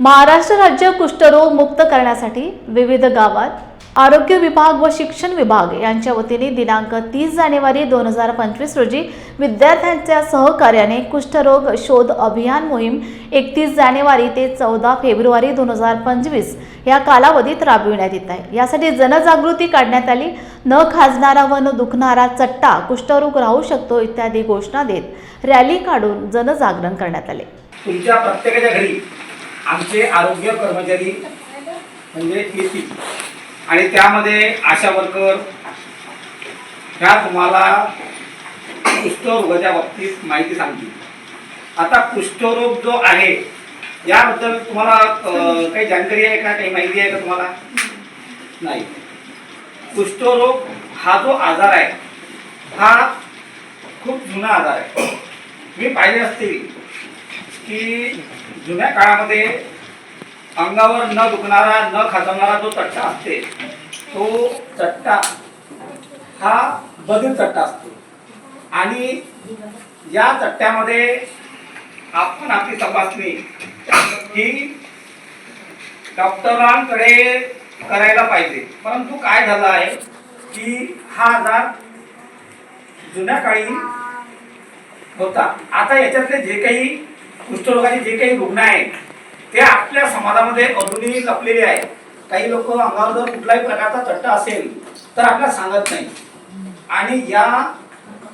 महाराष्ट्र राज्य कुष्ठरोग मुक्त करण्यासाठी विविध गावात आरोग्य विभाग व शिक्षण विभाग यांच्या वतीने दिनांक तीस जानेवारी दोन हजार पंचवीस रोजी विद्यार्थ्यांच्या सहकार्याने कुष्ठरोग शोध अभियान मोहीम एकतीस जानेवारी ते चौदा फेब्रुवारी दोन हजार पंचवीस या कालावधीत राबविण्यात येत आहे. यासाठी जनजागृती काढण्यात आली. न खाजणारा व न दुखणारा चट्टा कुष्ठरोग राहू शकतो इत्यादी घोषणा देत रॅली काढून जनजागरण करण्यात आले. तुमच्या प्रत्येकाच्या घरी आमचे आरोग्य कर्मचारी म्हणजे येतील आणि त्यामध्ये आशा वर्कर ह्या तुम्हाला कुष्ठरोगाच्या बाबतीत माहिती सांगतील. आता कुष्ठरोग जो आहे याबद्दल तुम्हाला काही जानकारी आहे का? काही माहिती आहे का तुम्हाला? नाही. कुष्ठरोग हा जो आजार आहे हा खूप जुना आजार आहे. मी पाहिले असतील की जुन्या काळामध्ये अंगावर न दुखणारा न खाजवणारा जो चट्टा असते तो चट्टा हा बदल चट्टा असतो. आणि या चट्ट्यामध्ये आपण आपली तपासणी ही डॉक्टरांकडे करायला पाहिजे. परंतु काय झालं आहे की हा आजार जुन्या काळी होता. आता याच्यातले जे काही कुष्ठरोगाचे जे काही रुग्ण आहेत ते आपल्या समाजामध्ये अजूनही लपलेले आहेत काही लोक अंगावर जर कुठलाही प्रकारचा चट्टा असेल तर आपल्याला सांगत नाही. आणि या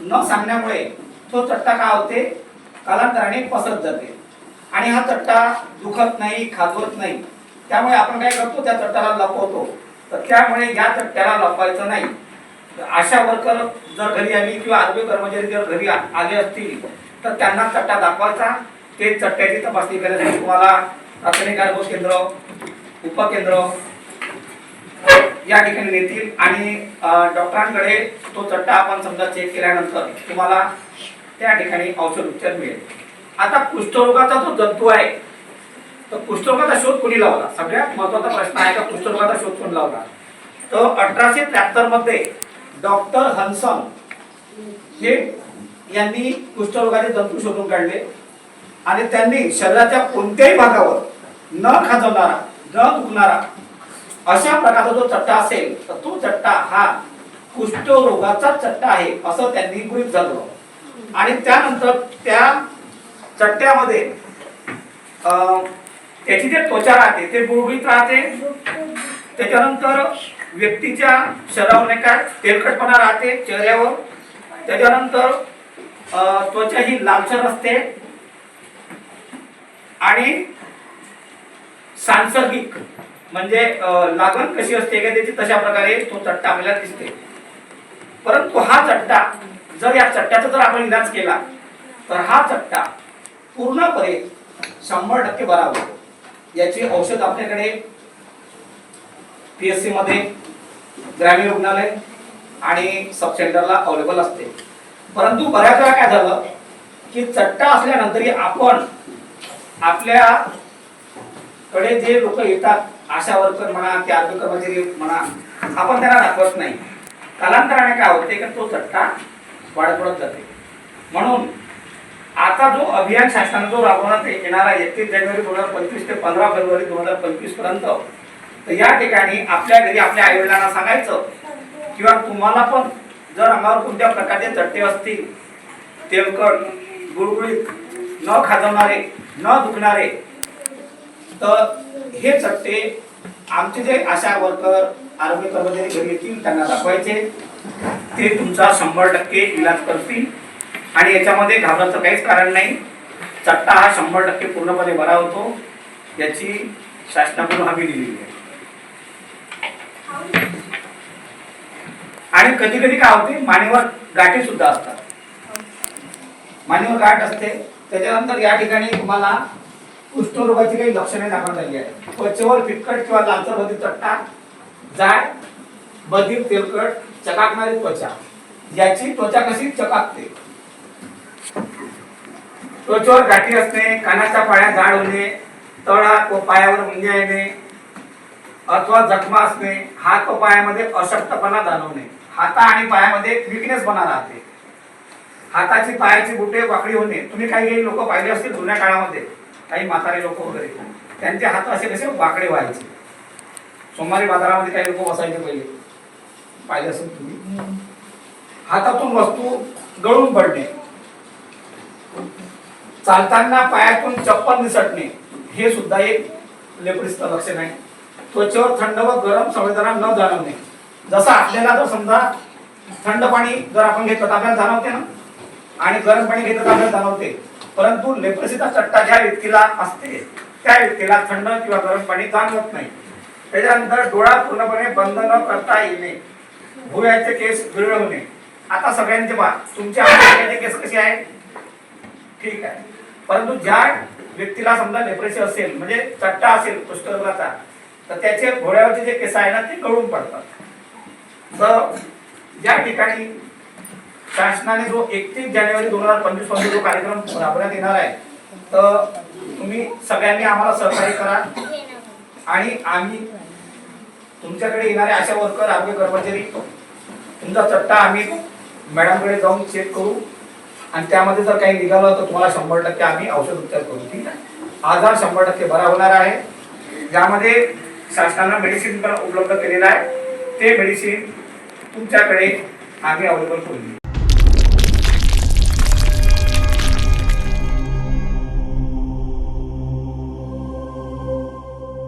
न सांगण्यामुळे तो चट्टा काय होते? कालांतराने पसरत जाते. आणि हा चट्टा दुखत नाही खाजवत नाही. त्यामुळे आपण काय करतो? त्या चट्ट्याला लपवतो. तर त्यामुळे या चट्ट्याला लपवायचं नाही. आशा वर्कर जर घरी आली किंवा आरोग्य कर्मचारी जर घरी आ- आले असतील तर त्यांना चट्टा दाखवायचा. ते चट्ट्याची तपासणी करण्यासाठी तुम्हाला प्राथमिक आरोग्य केंद्र उपकेंद्र या ठिकाणी नेतील आणि डॉक्टरांकडे तो चट्टा आपण समजा चेक केल्यानंतर तुम्हाला त्या ठिकाणी औषध उपचार मिळेल. आता कुष्ठरोगाचा जो जंतू आहे तर कुष्ठरोगाचा शोध कोणी लावला? सगळ्यात महत्त्वाचा प्रश्न आहे का कुष्ठरोगाचा शोध कोणी लावला? तर अठराशे त्र्याहत्तरमध्ये डॉक्टर हन्सन हे यांनी कुष्ठरोगाचे जंतू शोधून काढले. आणि त्यांनी शरीराच्या कोणत्याही भागावर न खाजवणारा न दुखणारा अशा प्रकारचा जो चट्टा असेल तर तो चट्टा हा कुष्ठरोगाचा चट्टा आहे असं त्यांनी गृहीत धरलं. आणि त्यानंतर त्या चट्ट्यामध्ये त्याची जे त्वचा राहते ते गुळगुळीत राहते. त्याच्यानंतर व्यक्तीच्या शरीरावर नाही तेलकटपणा राहते चेहऱ्यावर. त्याच्यानंतर त्वचा ही लालसर असते. आणि सांसर्गिक म्हणजे लागण कशी असते का त्याची तशा प्रकारे तो चट्टा आपल्याला दिसते परंतु हा चट्टा जर या चट्ट्याचा जर आपण इलाज केला तर हा चट्टा पूर्णपणे शंभर टक्के बरा होतो. याची औषध आपल्याकडे पीएससी मध्ये ग्रामीण रुग्णालय आणि सब सेंटरला अवेलेबल असते. परंतु बऱ्याच वेळा काय झालं की चट्टा असल्यानंतरही आपण आपल्याकडे जे लोक येतात आशा वर्कर म्हणा ते आरोग्य कर्मचारी म्हणा आपण त्यांना दाखवत नाही. कालांतराने काय होते की तो चट्टा वाढत वाढत जाते म्हणून आता जो अभियान शासनाने जो राबवण्यात येणारा एकतीस जानेवारी दोन हजार पंचवीस ते पंधरा फेब्रुवारी दोन हजार पंचवीसपर्यंत तर या ठिकाणी आपल्या घरी आपल्या आई वडिलांना सांगायचं किंवा तुम्हाला पण जर अंगावर कोणत्या प्रकारचे चट्टे असतील तेलकट गुळगुळीत न खाजवणारे न दुखणारे. तर हे चट्टे आमचे जे आशा वर्कर आरोग्य कर्मचारी घरी येतील त्यांना दाखवायचे. ते तुमचा शंभर टक्के इलाज करतील. आणि याच्यामध्ये घाबरायचं काहीच कारण नाही. चट्टा हा शंभर टक्के पूर्णपणे बरा होतो. याची शासनाकडून हमी दिलेली आहे. आणि कधी कधी काय होते मानेवर गाठी सुद्धा असतात. मानेवर गाठ असते त्याच्यानंतर या ठिकाणी तुम्हाला कुष्ठरोगाची काही लक्षणे दाखवण्यात आली आहेत. त्वचेवर फिटकट किंवा लालसर बधीर चट्टा जाड बधीर तेलकट चकाकणारी त्वचा. याची त्वचा कशी चकाकते? त्वचेवर गाठी असणे कानाच्या पाया जाड होणे तळा व पायावर मुंग्या येणे अथवा जखमा असणे हात व पायामध्ये अशक्तपणा जाणवणे. हाता आणि पायामध्ये विकनेस बना राहते. हाताची पायाची बुटे वाकडी होणे. तुम्ही काही काही लोक पाहिले असतील जुन्या काळामध्ये. काही म्हातारे लोक वगैरे. त्यांचे हात असे कसे वाकडे व्हायचे. सोमवारी बाजारामध्ये काही लोक बसायचे पहिले. पाहिजे असेल तुम्ही? हातातून वस्तू गळून पडणे. चालताना पायातून चप्पल निसटणे. हे सुद्धा एक लेपरिस्तं लक्षण आहे. त्वचेवर थंड व गरम संवेदना न जाणवणे. जसं आपल्याला जर समजा थंड पाणी जर आपण घेतलं तर आपल्याला जाणवते ना? आणि गरम पाणी घेतलं आपल्याला जाणवते. परंतु लेप्रसीचा चट्टा ज्या व्यक्तीला असते त्या व्यक्तीला थंड किंवा गरम पाणी जाणवत नाही. त्याच्यानंतर डोळा पूर्णपणे बंद न करता येणे भुवयाचे केस विरळवणे. आता सगळ्यांचे पहा तुमच्या केस कसे आहेत? ठीक आहे. परंतु ज्या व्यक्तीला समजा लेप्रेसी असेल म्हणजे चट्टा असेल कुष्ठरोगाचा तर त्याचे घोड्यावरचे जे केस आहे ना ते गळून पडतात. तर ज्या ठिकाणी शासनाने जो एकतीस जानेवारी दोन हजार पंचवीसपासून जो कार्यक्रम राबवण्यात येणार आहे तर तुम्ही सगळ्यांनी आम्हाला सहकार्य करा. आणि आम्ही तुमच्याकडे येणारे आशा वर्कर आरोग्य कर्मचारी तुमचा चट्टा आम्ही मॅडमकडे जाऊन चेक करू. आणि त्यामध्ये जर काही निघालं तर तुम्हाला शंभर टक्के आम्ही औषध उपचार करू ठीक आहे? आजार शंभर टक्के बरा होणार आहे. ज्यामध्ये शासनानं मेडिसिन पण उपलब्ध केलेलं आहे. ते मेडिसिन तुमच्याकडे आम्ही अवेलेबल करून देऊ.